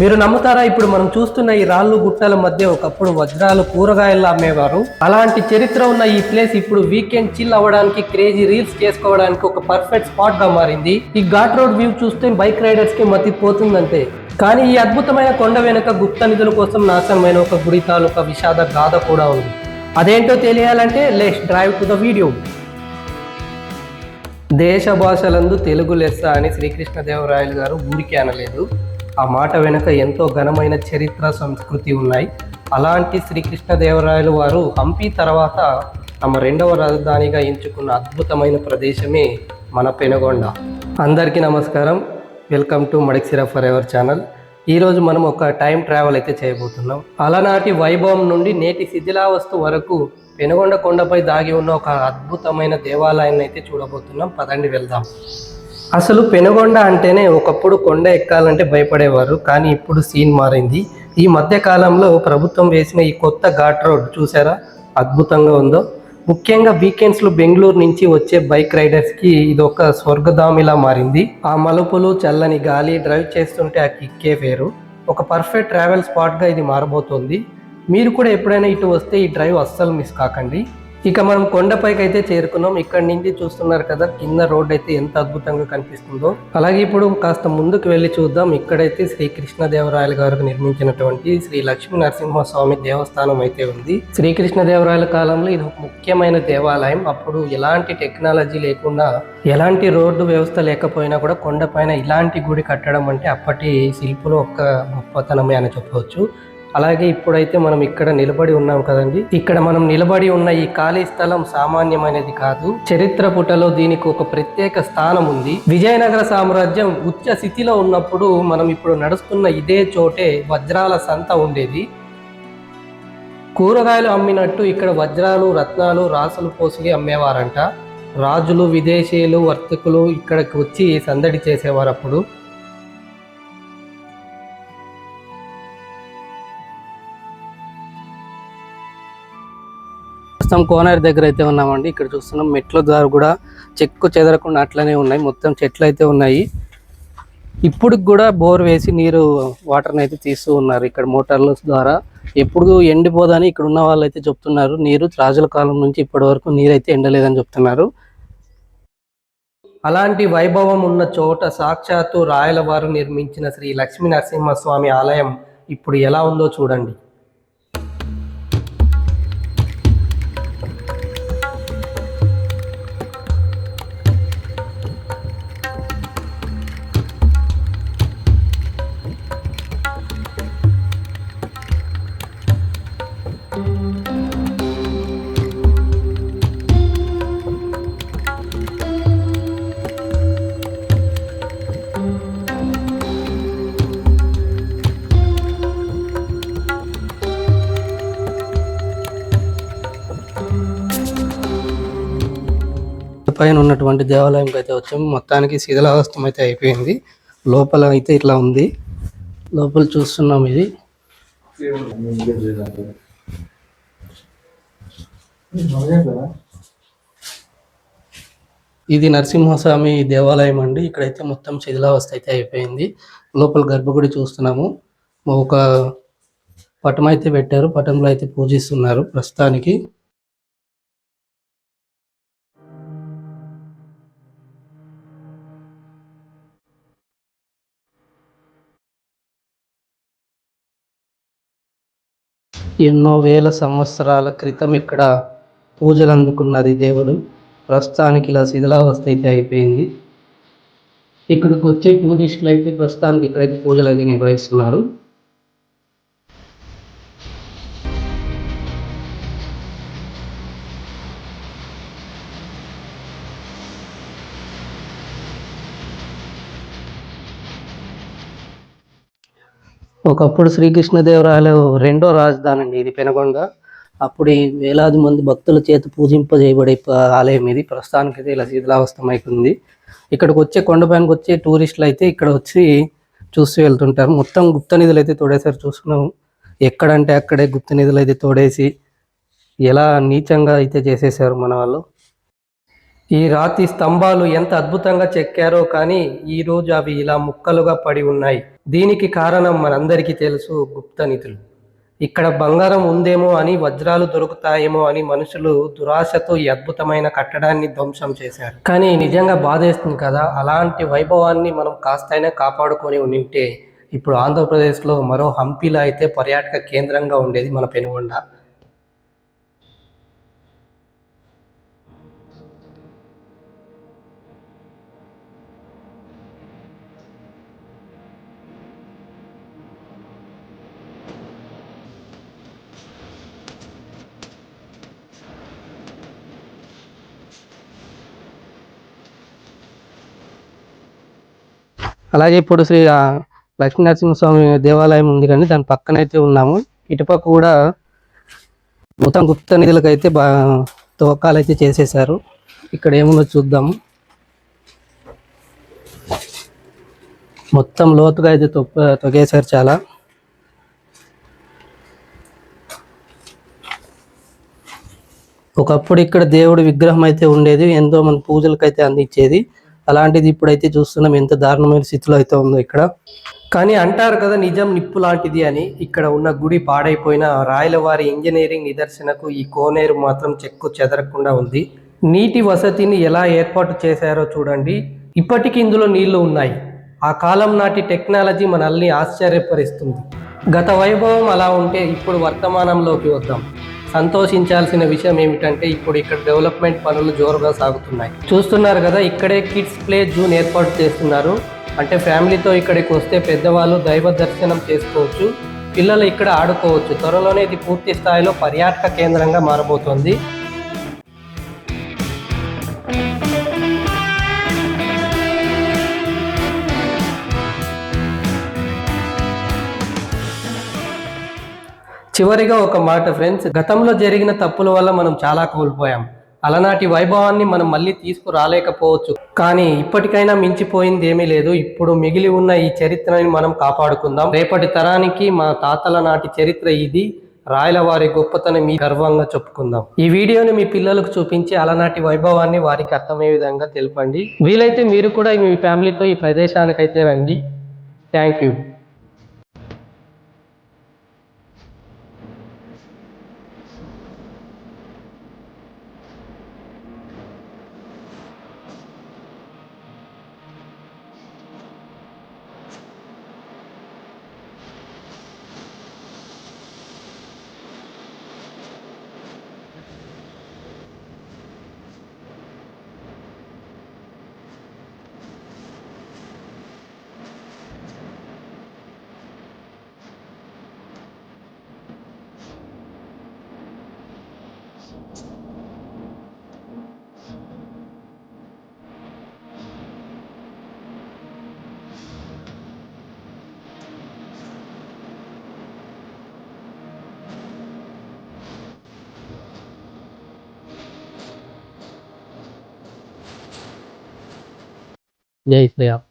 మీరు నమ్ముతారా? ఇప్పుడు మనం చూస్తున్న ఈ రాళ్ళు గుట్టల మధ్య ఒకప్పుడు వజ్రాలు కూరగాయలు అమ్మేవారు. అలాంటి చరిత్ర ఉన్న ఈ ప్లేస్ ఇప్పుడు వీకెండ్ చిల్ అవ్వడానికి క్రేజీ రీల్స్ చేసుకోవడానికి ఒక పర్ఫెక్ట్ స్పాట్గా మారింది. ఈ ఘాట్ రోడ్ వ్యూ చూస్తే బైక్ రైడర్స్కి మతి పోతుందంటే కానీ ఈ అద్భుతమైన కొండ వెనుక గుప్త నిధుల కోసం నాశనమైన ఒక గుడి తాలూకా విషాద గాథ కూడా ఉంది. అదేంటో తెలియాలంటే let's drive to the video. దేశ భాషలందు తెలుగు లెస్స అని శ్రీకృష్ణదేవరాయలు గారు ఊరికే అనలేదు. ఆ మాట వెనుక ఎంతో ఘనమైన చరిత్ర సంస్కృతి ఉన్నాయి. అలాంటి శ్రీకృష్ణదేవరాయలు వారు హంపి తర్వాత తమ రెండవ రాజధానిగా ఎంచుకున్న అద్భుతమైన ప్రదేశమే మన పెనుగొండ. అందరికీ నమస్కారం. Welcome to Madakasira forever channel. ఈరోజు మనం ఒక టైం ట్రావెల్ అయితే చేయబోతున్నాం. అలనాటి వైభవం నుండి నేటి శిథిలావస్థు వరకు పెనుగొండ కొండపై దాగి ఉన్న ఒక అద్భుతమైన దేవాలయాన్ని అయితే చూడబోతున్నాం. పదండి వెళ్దాం. అసలు పెనుగొండ అంటేనే ఒకప్పుడు కొండ ఎక్కాలంటే భయపడేవారు కానీ ఇప్పుడు సీన్ మారింది. ఈ మధ్య కాలంలో ప్రభుత్వం వేసిన ఈ కొత్త ఘాట్ రోడ్ చూసారా? అద్భుతంగా ఉందో. ముఖ్యంగా వీకెండ్స్లో బెంగళూరు నుంచి వచ్చే బైక్ రైడర్స్కి ఇది ఒక స్వర్గధామిలా మారింది. ఆ మలుపులు చల్లని గాలి డ్రైవ్ చేస్తుంటే ఆ కిక్కే వేరు. ఒక పర్ఫెక్ట్ ట్రావెల్ స్పాట్గా ఇది మారబోతోంది. మీరు కూడా ఎప్పుడైనా ఇటు వస్తే ఈ డ్రైవ్ అస్సలు మిస్ కాకండి. ఇక మనం కొండపైకి అయితే చేరుకున్నాం. ఇక్కడ నుంచి చూస్తున్నారు కదా కింద రోడ్ అయితే ఎంత అద్భుతంగా కనిపిస్తుందో. అలాగే ఇప్పుడు కాస్త ముందుకు వెళ్ళి చూద్దాం. ఇక్కడైతే శ్రీ కృష్ణదేవరాయల గారు నిర్మించినటువంటి శ్రీ లక్ష్మీ నరసింహస్వామి దేవస్థానం అయితే ఉంది. శ్రీకృష్ణదేవరాయల కాలంలో ఇది ఒక ముఖ్యమైన దేవాలయం. అప్పుడు ఎలాంటి టెక్నాలజీ లేకుండా ఎలాంటి రోడ్డు వ్యవస్థ లేకపోయినా కూడా కొండపైన ఇలాంటి గుడి కట్టడం అంటే అప్పటి శిల్పులు ఒక గొప్పతనమే అని చెప్పవచ్చు. అలాగే ఇప్పుడైతే మనం ఇక్కడ నిలబడి ఉన్నాం కదండి. ఇక్కడ మనం నిలబడి ఉన్న ఈ ఖాళీ స్థలం సామాన్యమైనది కాదు. చరిత్ర పుటలో దీనికి ఒక ప్రత్యేక స్థానం ఉంది. విజయనగర సామ్రాజ్యం ఉచ్చ స్థితిలో ఉన్నప్పుడు మనం ఇప్పుడు నడుస్తున్న ఇదే చోటే వజ్రాల సంత ఉండేది. కూరగాయలు అమ్మినట్టు ఇక్కడ వజ్రాలు రత్నాలు రాసులు పోసులు అమ్మేవారంట. రాజులు విదేశీయులు వర్తకులు ఇక్కడికి వచ్చి సందడి చేసేవారు అప్పుడు ప్రస్తుతం కోనేరు దగ్గర అయితే ఉన్నామండి. ఇక్కడ చూస్తున్నాం మెట్ల ద్వారా కూడా చెక్కు చెదరకుండా అట్లనే ఉన్నాయి. మొత్తం చెట్లు అయితే ఉన్నాయి. ఇప్పుడు కూడా బోర్ వేసి నీరు వాటర్ని అయితే తీస్తూ ఉన్నారు ఇక్కడ మోటార్ల ద్వారా. ఎప్పుడు ఎండిపోదని ఇక్కడ ఉన్న వాళ్ళు అయితే చెప్తున్నారు. నీరు రాజుల కాలం నుంచి ఇప్పటి వరకు నీరు అయితే ఎండలేదని చెప్తున్నారు. అలాంటి వైభవం ఉన్న చోట సాక్షాత్తు రాయల వారు నిర్మించిన శ్రీ లక్ష్మీ నరసింహస్వామి ఆలయం ఇప్పుడు ఎలా ఉందో చూడండి. పైన ఉన్నటువంటి దేవాలయంకి అయితే వచ్చాము. మొత్తానికి శిథిలావస్థం అయితే అయిపోయింది. లోపల అయితే ఇట్లా ఉంది. లోపల చూస్తున్నాం ఇది. ఇది నరసింహస్వామి దేవాలయం అండి. ఇక్కడైతే మొత్తం శిథిలావస్థ అయితే అయిపోయింది. లోపల గర్భగుడి చూస్తున్నాము. ఒక పటం అయితే పెట్టారు. పటంలో అయితే పూజిస్తున్నారు ప్రస్తుతానికి. ఎన్నో వేల సంవత్సరాల క్రితం ఇక్కడ పూజలు అందుకున్నది దేవుడు. ప్రస్తుతానికి ఇలా శిథిలావస్థ అయితే అయిపోయింది. ఇక్కడికి వచ్చే టూరిస్టులు అయితే ప్రస్తుతానికి ఇక్కడైతే పూజలు అయితే నిర్వహిస్తున్నారు. ఒకప్పుడు శ్రీకృష్ణదేవరాయలు రెండో రాజధాని అండి ఇది పెనగొండ. అప్పుడు ఈ వేలాది మంది భక్తుల చేత పూజింపజేయబడే ఆలయం ఇది. ప్రస్తుతానికి అయితే ఇలా శిథిలావస్థమైపోయింది ఇక్కడికి వచ్చే కొండపైనకి వచ్చే టూరిస్టులు అయితే ఇక్కడ వచ్చి చూసి వెళ్తుంటారు. మొత్తం గుప్త నిధులు అయితే తోడేసారు చూసుకున్నాము ఎక్కడంటే అక్కడే గుప్త నిధులు అయితే తోడేసి ఎలా నీచంగా అయితే చేసేసారు మన వాళ్ళు. ఈ రాతి స్తంభాలు ఎంత అద్భుతంగా చెక్కారో కానీ ఈ రోజు అవి ఇలా ముక్కలుగా పడి ఉన్నాయి. దీనికి కారణం మనందరికీ తెలుసు గుప్త నిధులు. ఇక్కడ బంగారం ఉందేమో అని వజ్రాలు దొరుకుతాయేమో అని మనుషులు దురాశతో ఈ అద్భుతమైన కట్టడాన్ని ధ్వంసం చేశారు. కానీ నిజంగా బాధేస్తుంది కదా అలాంటి వైభవాన్ని మనం కాస్తైనా కాపాడుకొని ఉంటే ఇప్పుడు ఆంధ్రప్రదేశ్లో మరో హంపీలో అయితే పర్యాటక కేంద్రంగా ఉండేది మన పెనుగొండ. అలాగే ఇప్పుడు శ్రీ ఆ, లక్ష్మీనరసింహస్వామి దేవాలయం ఉంది కానీ దాని పక్కనైతే ఉన్నాము. ఇటుపక్క కూడా మొత్తం గుప్త నిధులకైతే బా తవ్వకాలు అయితే చేసేసారు ఇక్కడ ఏముందో చూద్దాము. మొత్తం లోతుగా అయితే తొప్ప తొగేశారు చాలా. ఒకప్పుడు ఇక్కడ దేవుడి విగ్రహం అయితే ఉండేది ఎంతో మంది పూజలకైతే అయితే అందించేది. అలాంటిది ఇప్పుడైతే చూస్తున్నాం. ఎంత దారుణమైన స్థితిలో అయితే ఉందో ఇక్కడ. కానీ అంటారు కదా నిజం నిప్పు లాంటిది అని. ఇక్కడ ఉన్న గుడి పాడైపోయిన రాయలవారి ఇంజనీరింగ్ నిదర్శనకు ఈ కోనేరు మాత్రం చెక్కు చెదరకుండా ఉంది. నీటి వసతిని ఎలా ఏర్పాటు చేశారో చూడండి. ఇప్పటికీ ఇందులో నీళ్ళు ఉన్నాయి. ఆ కాలం నాటి టెక్నాలజీ మనల్ని ఆశ్చర్యపరిస్తుంది. గత వైభవం అలా ఉంటే ఇప్పుడు వర్తమానంలోకి వద్దాం. సంతోషించాల్సిన విషయం ఏమిటంటే ఇప్పుడు ఇక్కడ డెవలప్మెంట్ పనులు జోరుగా సాగుతున్నాయి. చూస్తున్నారు కదా ఇక్కడే కిడ్స్ ప్లే జూన్ ఏర్పాటు చేస్తున్నారు. అంటే ఫ్యామిలీతో ఇక్కడికి వస్తే పెద్దవాళ్ళు దైవ దర్శనం చేసుకోవచ్చు పిల్లలు ఇక్కడ ఆడుకోవచ్చు. త్వరలోనే ఇది పూర్తి స్థాయిలో పర్యాటక కేంద్రంగా మారబోతోంది. చివరిగా ఒక మాట ఫ్రెండ్స్ గతంలో జరిగిన తప్పుల వల్ల మనం చాలా కోల్పోయాం. అలనాటి వైభవాన్ని మనం మళ్ళీ తీసుకురాలేకపోవచ్చు. కానీ ఇప్పటికైనా మించిపోయింది ఏమీ లేదు. ఇప్పుడు మిగిలి ఉన్న ఈ చరిత్రని మనం కాపాడుకుందాం. రేపటి తరానికి మా తాతల నాటి చరిత్ర ఇది. రాయల వారి గొప్పతనం మీ గర్వంగా చెప్పుకుందాం. ఈ వీడియోని మీ పిల్లలకు చూపించి అలనాటి వైభవాన్ని వారికి అర్థమయ్యే విధంగా తెలపండి. వీలైతే మీరు కూడా మీ ఫ్యామిలీతో ఈ ప్రదేశానికైతే రండి. Thank you. జై శ్రీరామ్